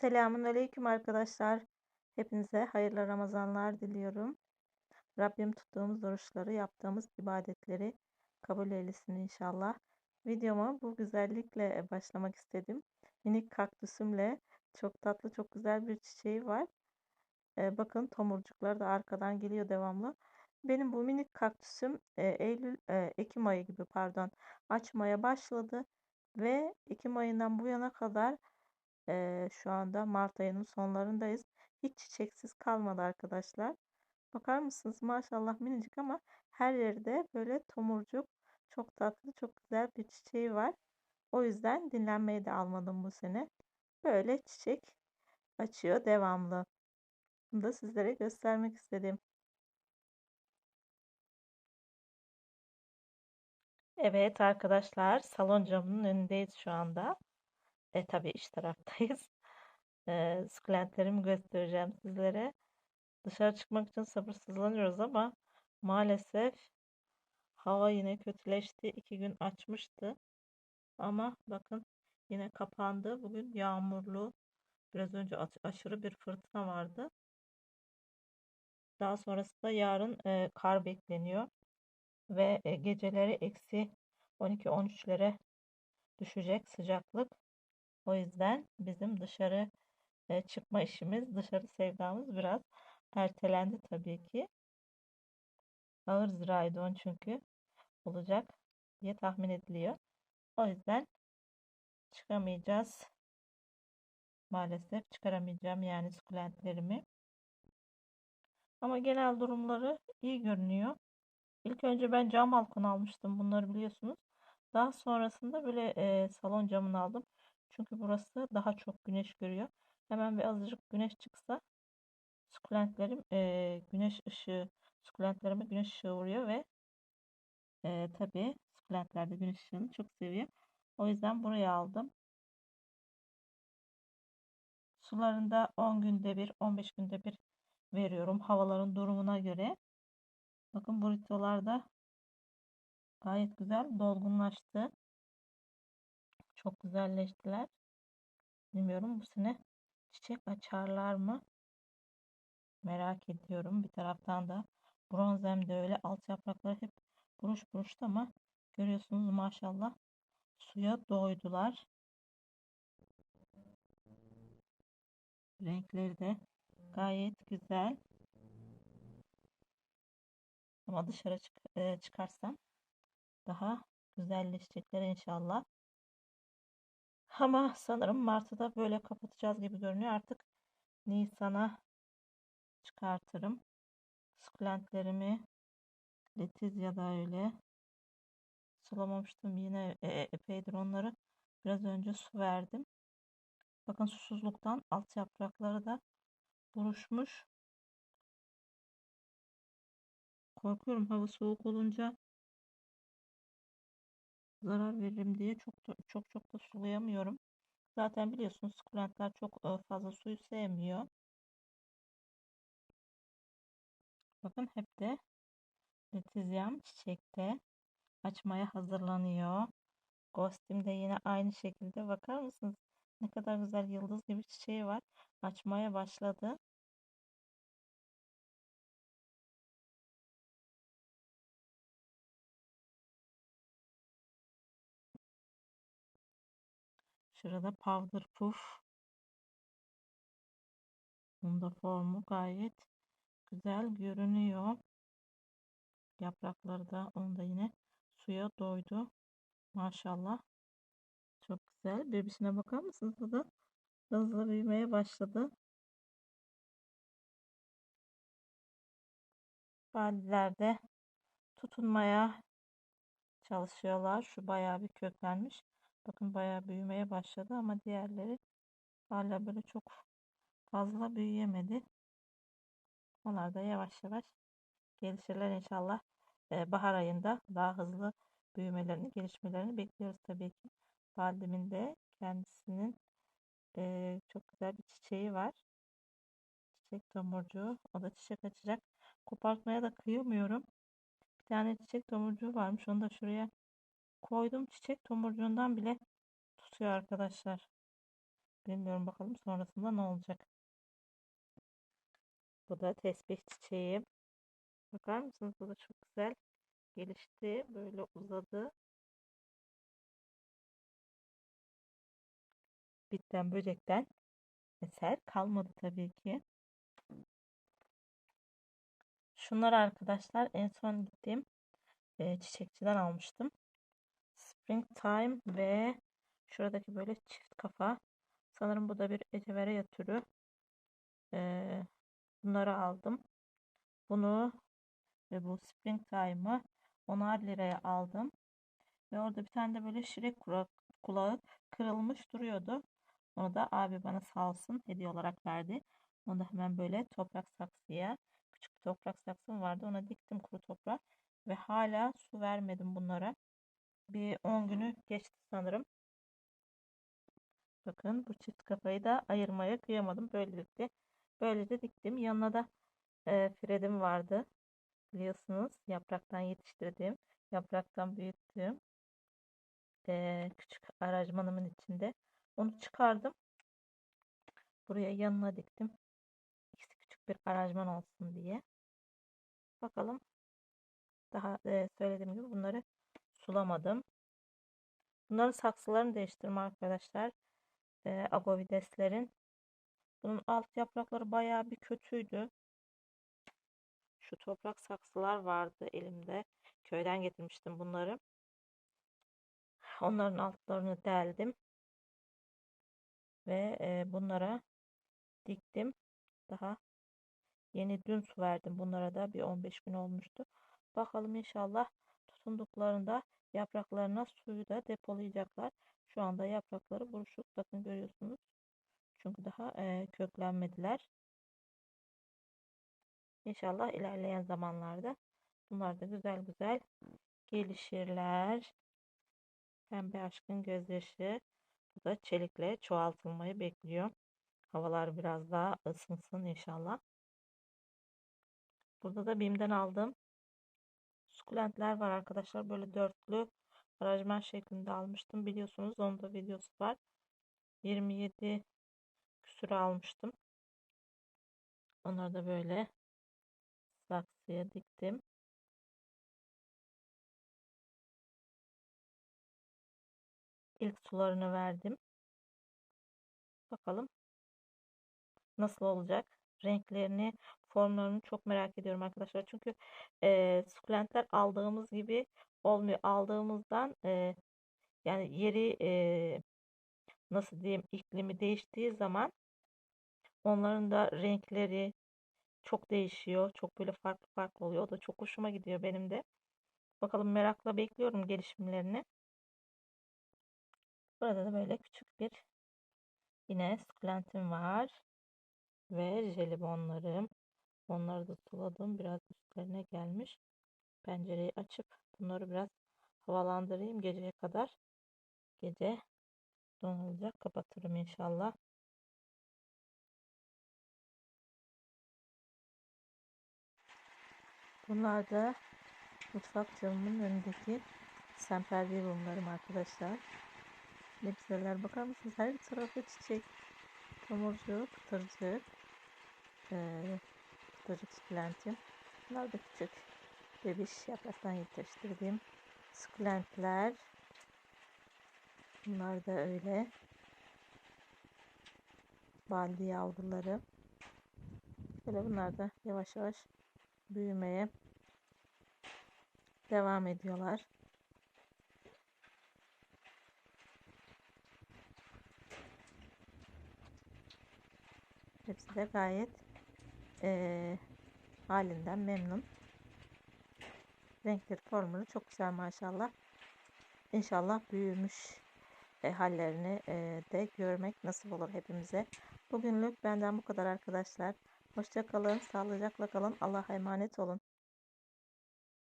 Selamun aleyküm arkadaşlar. Hepinize hayırlı Ramazanlar diliyorum. Rabbim tuttuğumuz oruçları, yaptığımız ibadetleri kabul eylesin inşallah. Videoma bu güzellikle başlamak istedim. Minik kaktüsümle çok tatlı, çok güzel bir çiçeği var. Ee, bakın tomurcuklar da arkadan geliyor devamlı. Benim bu minik kaktüsüm e, Eylül, e, Ekim ayı gibi pardon açmaya başladı ve Ekim ayından bu yana kadar ee, şu anda Mart ayının sonlarındayız. Hiç çiçeksiz kalmadı arkadaşlar. Bakar mısınız? Maşallah minicik ama her yerde böyle tomurcuk çok tatlı çok güzel bir çiçeği var. O yüzden dinlenmeyi de almadım bu sene. Böyle çiçek açıyor devamlı. Bunu da sizlere göstermek istedim. Evet arkadaşlar salon camının önündeyiz şu anda. E tabii iç taraftayız. E, sukulentlerimi göstereceğim sizlere. Dışarı çıkmak için sabırsızlanıyoruz ama maalesef hava yine kötüleşti. İki gün açmıştı. Ama bakın yine kapandı. Bugün yağmurlu. Biraz önce aşırı bir fırtına vardı. Daha sonrasında yarın e, kar bekleniyor. Ve e, geceleri eksi 12-13'lere düşecek sıcaklık. O yüzden bizim dışarı e, çıkma işimiz, dışarı sevdamız biraz ertelendi tabii ki. Ağır zirai çünkü olacak diye tahmin ediliyor. O yüzden çıkamayacağız. Maalesef çıkaramayacağım yani sukulentlerimi. Ama genel durumları iyi görünüyor. İlk önce ben cam balkon almıştım bunları biliyorsunuz. Daha sonrasında böyle e, salon camını aldım. Çünkü burası daha çok güneş görüyor. Hemen bir azıcık güneş çıksa sukulentlerim e, güneş ışığı sukulentlerime güneş ışığı vuruyor ve e, tabii sukulentler de güneş ışığını çok seviyor. O yüzden buraya aldım. Sularında 10 günde bir 15 günde bir veriyorum havaların durumuna göre. Bakın burritolar da gayet güzel dolgunlaştı. Çok güzelleştiler. Bilmiyorum bu sene çiçek açarlar mı? Merak ediyorum. Bir taraftan da bronzem de öyle. Alt yaprakları hep buruş buruştu ama görüyorsunuz maşallah suya doydular. Renkleri de gayet güzel. Ama dışarı çık e, çıkarsam daha güzelleşecekler inşallah. Ama sanırım Mart'ı da böyle kapatacağız gibi görünüyor. Artık Nisan'a çıkartırım. Sukulentlerimi Letizia da öyle. Sulamamıştım yine e, e, epeydir onları. Biraz önce su verdim. Bakın susuzluktan alt yaprakları da buruşmuş. Korkuyorum hava soğuk olunca zarar veririm diye çok çok çok da sulayamıyorum. Zaten biliyorsunuz sukulentler çok e, fazla suyu sevmiyor. Bakın hep de letizyam çiçekte açmaya hazırlanıyor. Ghostim de yine aynı şekilde bakar mısınız? Ne kadar güzel yıldız gibi çiçeği var. Açmaya başladı. Şurada powder puff. Bunda formu gayet güzel görünüyor. Yaprakları da onda yine suya doydu. Maşallah. Çok güzel. Birbirine bakar mısınız? O da hızlı büyümeye başladı. Valilerde tutunmaya çalışıyorlar. Şu bayağı bir köklenmiş. Bakın bayağı büyümeye başladı ama diğerleri hala böyle çok fazla büyüyemedi. Onlar da yavaş yavaş gelişirler inşallah. Ee, bahar ayında daha hızlı büyümelerini, gelişmelerini bekliyoruz tabii ki. Validemin de kendisinin e, çok güzel bir çiçeği var. Çiçek tomurcuğu. O da çiçek açacak. Kopartmaya da kıyamıyorum. Bir tane çiçek tomurcuğu varmış. Onu da şuraya koydum. Çiçek tomurcuğundan bile tutuyor arkadaşlar. Bilmiyorum bakalım sonrasında ne olacak. Bu da tesbih çiçeği. Bakar mısınız? Bu da çok güzel gelişti. Böyle uzadı. Bitten böcekten eser kalmadı tabii ki. Şunları arkadaşlar en son gittiğim çiçekçiden almıştım. Springtime ve şuradaki böyle çift kafa. Sanırım bu da bir echeveria türü. E, bunları aldım. Bunu ve bu Springtime'ı 10'ar liraya aldım. Ve orada bir tane de böyle şirek kulağı kırılmış duruyordu. Onu da abi bana sağ olsun hediye olarak verdi. Onu da hemen böyle toprak saksıya küçük bir toprak saksım vardı. Ona diktim kuru toprağa ve hala su vermedim bunlara. Bir 10 günü geçti sanırım. Bakın bu çift kafayı da ayırmaya kıyamadım. Böylelikle böylece diktim. Yanına da e, fredim vardı. Biliyorsunuz yapraktan yetiştirdiğim, yapraktan büyüttüğüm e, küçük aracmanımın içinde. Onu çıkardım. Buraya yanına diktim. İkisi küçük bir aracman olsun diye. Bakalım. Daha e, söylediğim gibi bunları sulamadım. Bunların saksılarını değiştirdim arkadaşlar. E, agovideslerin. Bunun alt yaprakları bayağı bir kötüydü. Şu toprak saksılar vardı elimde. Köyden getirmiştim bunları. Onların altlarını deldim. Ve e, bunlara diktim. Daha yeni dün su verdim. Bunlara da bir 15 gün olmuştu. Bakalım inşallah tutunduklarında yapraklarına suyu da depolayacaklar. Şu anda yaprakları buruşuk. Bakın görüyorsunuz. Çünkü daha e, köklenmediler. İnşallah ilerleyen zamanlarda bunlar da güzel güzel gelişirler. Pembe aşkın gözyaşı. Bu da çelikle çoğaltılmayı bekliyor. Havalar biraz daha ısınsın inşallah. Burada da BİM'den aldığım sukulentler var arkadaşlar. Böyle dörtlü aranjman şeklinde almıştım. Biliyorsunuz onun da videosu var. 27 küsür almıştım. Onları da böyle saksıya diktim. İlk sularını verdim. Bakalım nasıl olacak. Renklerini, formlarını çok merak ediyorum arkadaşlar. Çünkü e, sukulentler aldığımız gibi olmuyor. Aldığımızdan e, yani yeri e, nasıl diyeyim iklimi değiştiği zaman onların da renkleri, çok değişiyor. Çok böyle farklı farklı oluyor. O da çok hoşuma gidiyor benim de. Bakalım merakla bekliyorum gelişimlerini. Burada da böyle küçük bir yine sukulentim var. Ve jelibonlarım. Onları da suladım. Biraz üstlerine gelmiş. Pencereyi açıp bunları biraz havalandırayım geceye kadar. Gece donulacak. Kapatırım inşallah. Bunlar da mutfak camımın önündeki semperviyumlarım arkadaşlar. Ne güzeller bakar mısınız? Her tarafı çiçek. Tomurcuk, pıtırcık. Ee, pıtırcık sukulentim. Bunlar da küçük bebiş yapraktan yetiştirdiğim sukulentler. Bunlar da öyle. Baldi yavruları. Böyle bunlar da yavaş yavaş büyümeye devam ediyorlar. Hepsi de gayet e, halinden memnun. Renkleri formları çok güzel maşallah. İnşallah büyümüş e, hallerini e, de görmek nasip olur hepimize. Bugünlük benden bu kadar arkadaşlar. Hoşça kalın, sağlıcakla kalın. Allah'a emanet olun.